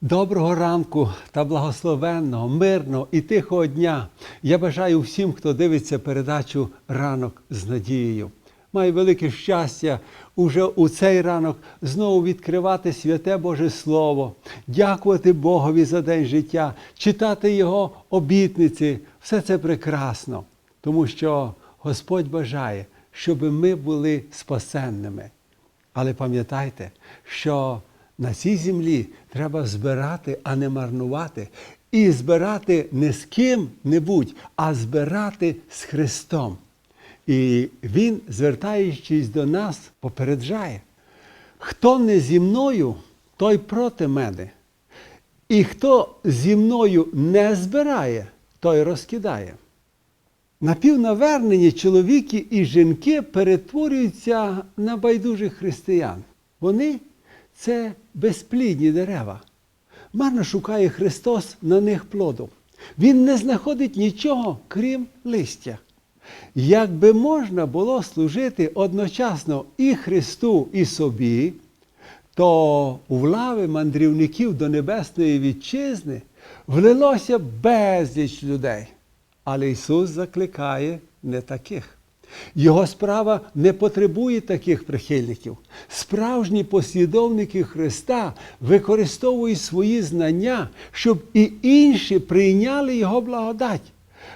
Доброго ранку та благословенного, мирного і тихого дня. Я бажаю всім, хто дивиться передачу Ранок з надією. Маю велике щастя уже у цей ранок знову відкривати святе Боже Слово, дякувати Богові за день життя, читати Його обітниці. Все це прекрасно, тому що Господь бажає, щоб ми були спасенними. Але пам'ятайте, що на цій землі треба збирати, а не марнувати. І збирати не з ким-небудь, а збирати з Христом. І Він, звертаючись до нас, попереджає: хто не зі мною, той проти мене. І хто зі мною не збирає, той розкидає. Напівнавернені чоловіки і жінки перетворюються на байдужих християн. Вони це безплідні дерева. Марно шукає Христос на них плоду. Він не знаходить нічого, крім листя. Якби можна було служити одночасно і Христу, і собі, то у лави мандрівників до Небесної Вітчизни влилося безліч людей. Але Ісус закликає не таких. Його справа не потребує таких прихильників. Справжні послідовники Христа використовують свої знання, щоб і інші прийняли Його благодать.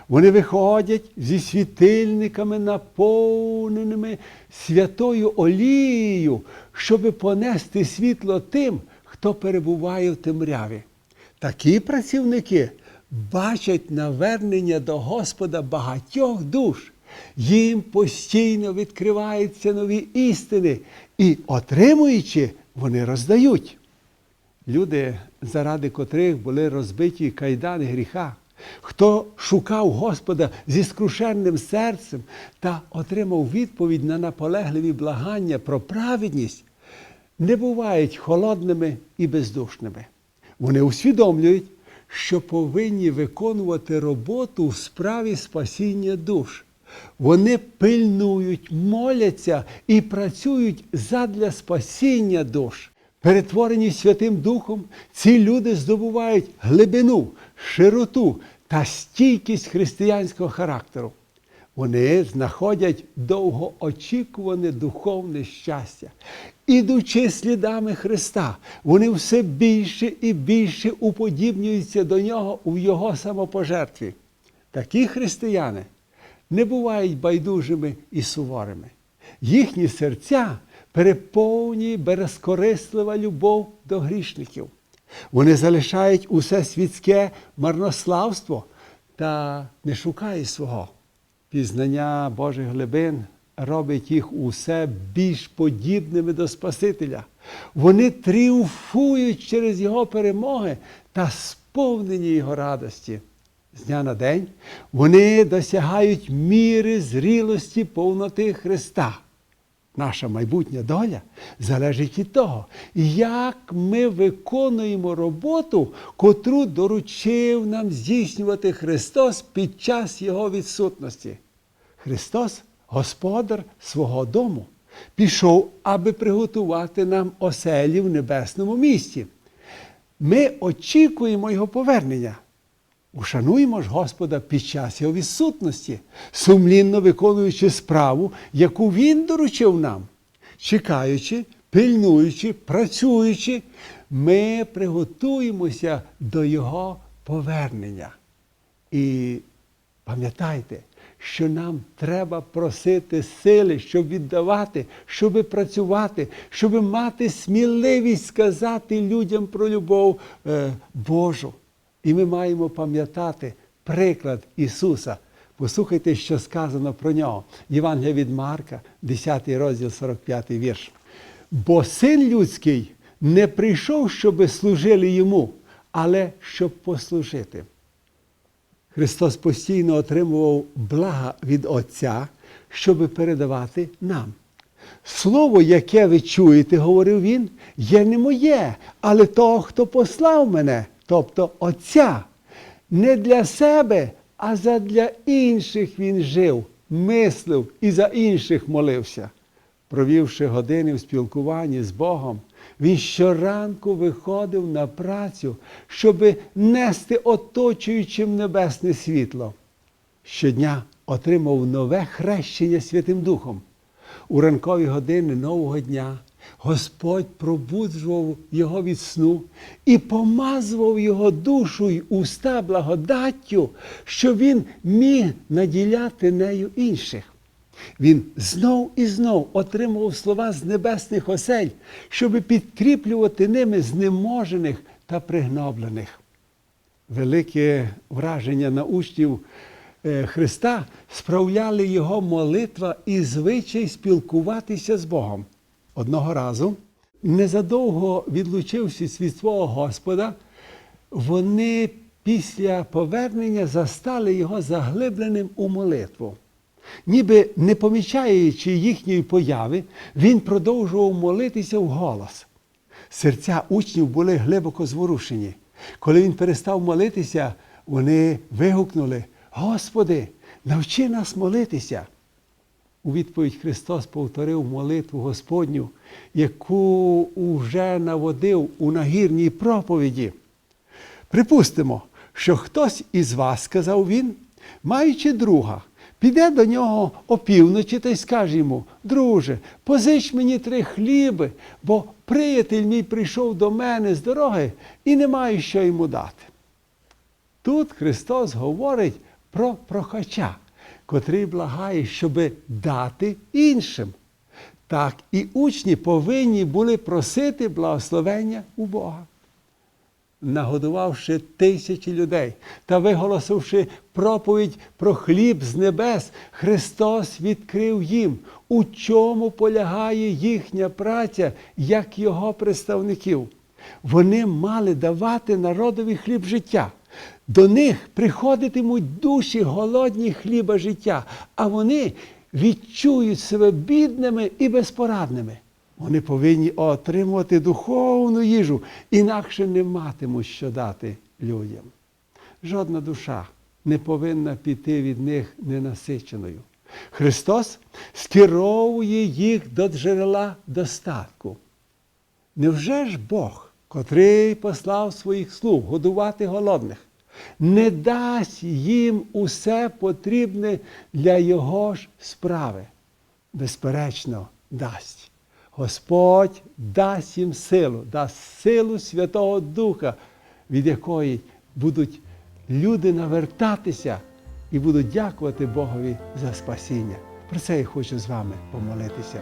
Вони виходять зі світильниками, наповненими святою олією, щоби понести світло тим, хто перебуває в темряві. Такі працівники бачать навернення до Господа багатьох душ. Їм постійно відкриваються нові істини, і, отримуючи, вони роздають. Люди, заради котрих були розбиті кайдани гріха, хто шукав Господа зі скрушенним серцем та отримав відповідь на наполегливі благання про праведність, не бувають холодними і бездушними. Вони усвідомлюють, що повинні виконувати роботу в справі спасіння душ. Вони пильнують, моляться і працюють задля спасіння душ. Перетворені Святим Духом, ці люди здобувають глибину, широту та стійкість християнського характеру. Вони знаходять довгоочікуване духовне щастя. Ідучи слідами Христа, вони все більше і більше уподібнюються до Нього у Його самопожертві. Такі християни не бувають байдужими і суворими. Їхні серця переповнює безкорислива любов до грішників. Вони залишають усе світське марнославство та не шукають свого. Пізнання Божих глибин робить їх усе більш подібними до Спасителя. Вони тріумфують через Його перемоги та сповнені Його радості. З дня на день вони досягають міри зрілості повноти Христа. Наша майбутня доля залежить від того, як ми виконуємо роботу, котру доручив нам здійснювати Христос під час Його відсутності. Христос, Господар свого дому, пішов, аби приготувати нам оселі в небесному місті. Ми очікуємо Його повернення. Ушануємо ж Господа під час його відсутності, сумлінно виконуючи справу, яку Він доручив нам. Чекаючи, пильнуючи, працюючи, ми приготуємося до Його повернення. І пам'ятайте, що нам треба просити сили, щоб віддавати, щоб працювати, щоб мати сміливість сказати людям про любов е, Божу. І ми маємо пам'ятати приклад Ісуса. Послухайте, що сказано про нього. Євангелія від Марка, 10 розділ, 45 вірш. Бо син людський не прийшов, щоб служили йому, але щоб послужити. Христос постійно отримував блага від Отця, щоб передавати нам. Слово, яке ви чуєте, говорив він, є не моє, але того, хто послав мене тобто Отця. Не для себе, а задля інших він жив, мислив і за інших молився. Провівши години в спілкуванні з Богом, Він щоранку виходив на працю, щоби нести оточуючим небесне світло. Щодня отримав нове хрещення Святим Духом. У ранкові години нового дня Господь пробуджував його від сну і помазував його душу й уста благодаттю, що він міг наділяти нею інших. Він знов і знов отримував слова з небесних осель, щоби підкріплювати ними знеможених та пригноблених. Велике враження на учнів е, Христа справляли його молитва і звичай спілкуватися з Богом. Одного разу, незадовго відлучившись від свого Господа, вони після повернення застали його заглибленим у молитву. Ніби не помічаючи їхньої появи, він продовжував молитися вголос. Серця учнів були глибоко зворушені. Коли він перестав молитися, вони вигукнули: Господи, навчи нас молитися. У відповідь Христос повторив молитву Господню, яку уже наводив у нагірній проповіді. Припустимо, що хтось із вас, сказав він, маючи друга, піде до нього опівночі та й скаже йому, друже, позич мені три хліби, бо приятель мій прийшов до мене з дороги і не маю що йому дати. Тут Христос говорить про прохача, котрий благає, щоби дати іншим. Так і учні повинні були просити благословення у Бога. Нагодувавши тисячі людей та виголосивши проповідь про хліб з небес, Христос відкрив їм, у чому полягає їхня праця як Його представників. Вони мали давати народові хліб життя. До них приходитимуть душі голодні хліба життя, а вони відчують себе бідними і безпорадними. Вони повинні отримувати духовну їжу, інакше не матимуть що дати людям. Жодна душа не повинна піти від них ненасиченою. Христос скеровує їх до джерела достатку. Невже ж Бог, котрий послав своїх слуг годувати голодних, не дасть їм усе потрібне для Його ж справи? Безперечно, дасть. Господь дасть їм силу, дасть силу Святого Духа, від якої будуть люди навертатися і будуть дякувати Богові за спасіння. Про це я хочу з вами помолитися.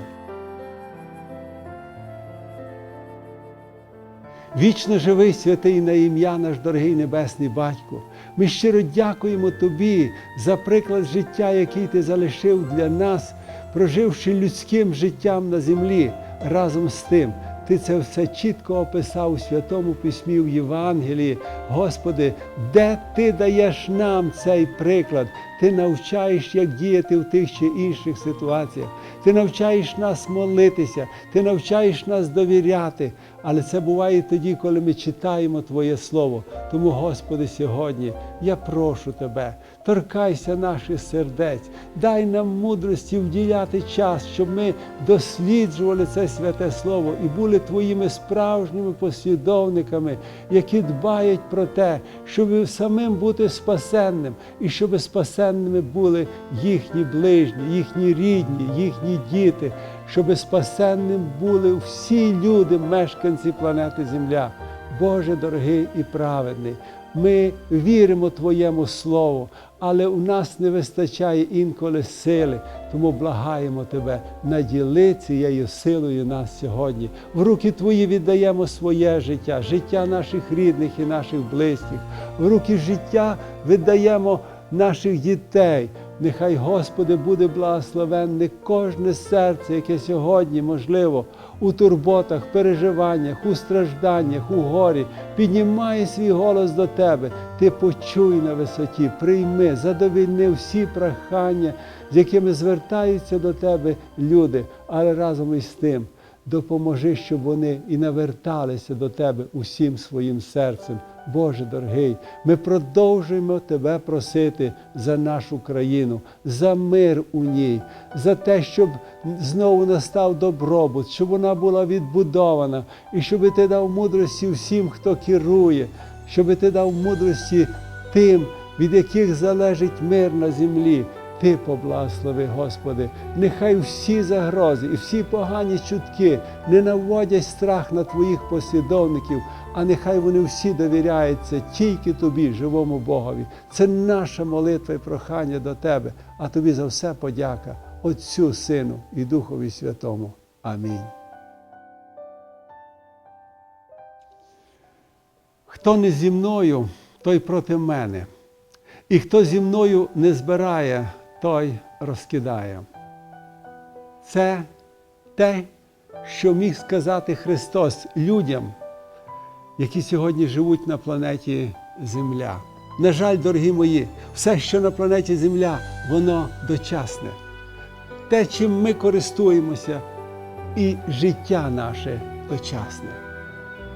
Вічно живий святий на ім'я наш дорогий Небесний Батько. Ми щиро дякуємо Тобі за приклад життя, який ти залишив для нас, проживши людським життям на землі. Разом з тим, ти це все чітко описав у Святому Письмі в Євангелії. Господи, де Ти даєш нам цей приклад? Ти навчаєш, як діяти в тих чи інших ситуаціях. Ти навчаєш нас молитися, ти навчаєш нас довіряти. Але це буває тоді, коли ми читаємо Твоє Слово. Тому, Господи, сьогодні я прошу Тебе, торкайся наших сердець, дай нам мудрості вділяти час, щоб ми досліджували це святе Слово і були Твоїми справжніми послідовниками, які дбають про те, щоб самим бути спасенним, і щоб спасенними були їхні ближні, їхні рідні, їхні діти, щоб спасенним були всі люди, мешканці планети Земля. Боже дорогий і праведний, ми віримо Твоєму Слову, але у нас не вистачає інколи сили, тому благаємо Тебе, наділи цією силою нас сьогодні. В руки Твої віддаємо своє життя, життя наших рідних і наших близьких, в руки життя віддаємо наших дітей. Нехай, Господи, буде благословенне кожне серце, яке сьогодні, можливо, у турботах, переживаннях, у стражданнях, у горі, піднімає свій голос до Тебе. Ти почуй на висоті, прийми, задовільни всі прохання, з якими звертаються до Тебе люди, але разом із тим. Допоможи, щоб вони і наверталися до Тебе усім своїм серцем, Боже дорогий, ми продовжуємо Тебе просити за нашу країну, за мир у ній, за те, щоб знову настав добробут, щоб вона була відбудована, і щоб Ти дав мудрості всім, хто керує, щоб Ти дав мудрості тим, від яких залежить мир на землі. Ти поблагослови, Господи, нехай всі загрози і всі погані чутки не наводять страх на Твоїх послідовників, а нехай вони всі довіряються тільки Тобі, живому Богові. Це наша молитва і прохання до Тебе, а Тобі за все подяка, Отцю, Сину і Духові Святому. Амінь. Хто не зі мною, той проти мене. І хто зі мною не збирає, той розкидає. Це те, що міг сказати Христос людям, які сьогодні живуть на планеті Земля. На жаль, дорогі мої, все, що на планеті Земля, воно дочасне. Те, чим ми користуємося, і життя наше дочасне.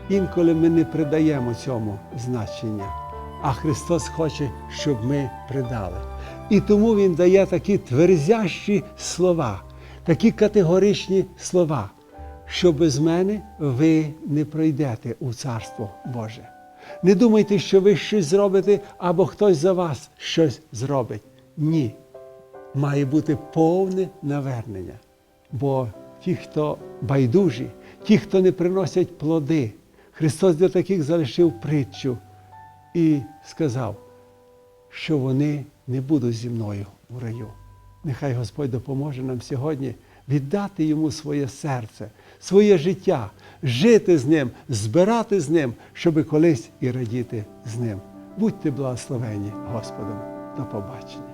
Інколи ми не придаємо цьому значення, а Христос хоче, щоб ми придали. І тому Він дає такі тверзящі слова, такі категоричні слова, що без мене ви не пройдете у Царство Боже. Не думайте, що ви щось зробите або хтось за вас щось зробить. Ні. Має бути повне навернення. Бо ті, хто байдужі, ті, хто не приносять плоди, Христос для таких залишив притчу і сказав, що вони не будуть зі мною у раю. Нехай Господь допоможе нам сьогодні віддати йому своє серце, своє життя, жити з ним, збирати з ним, щоби колись і радіти з ним. Будьте благословені Господом. До побачення.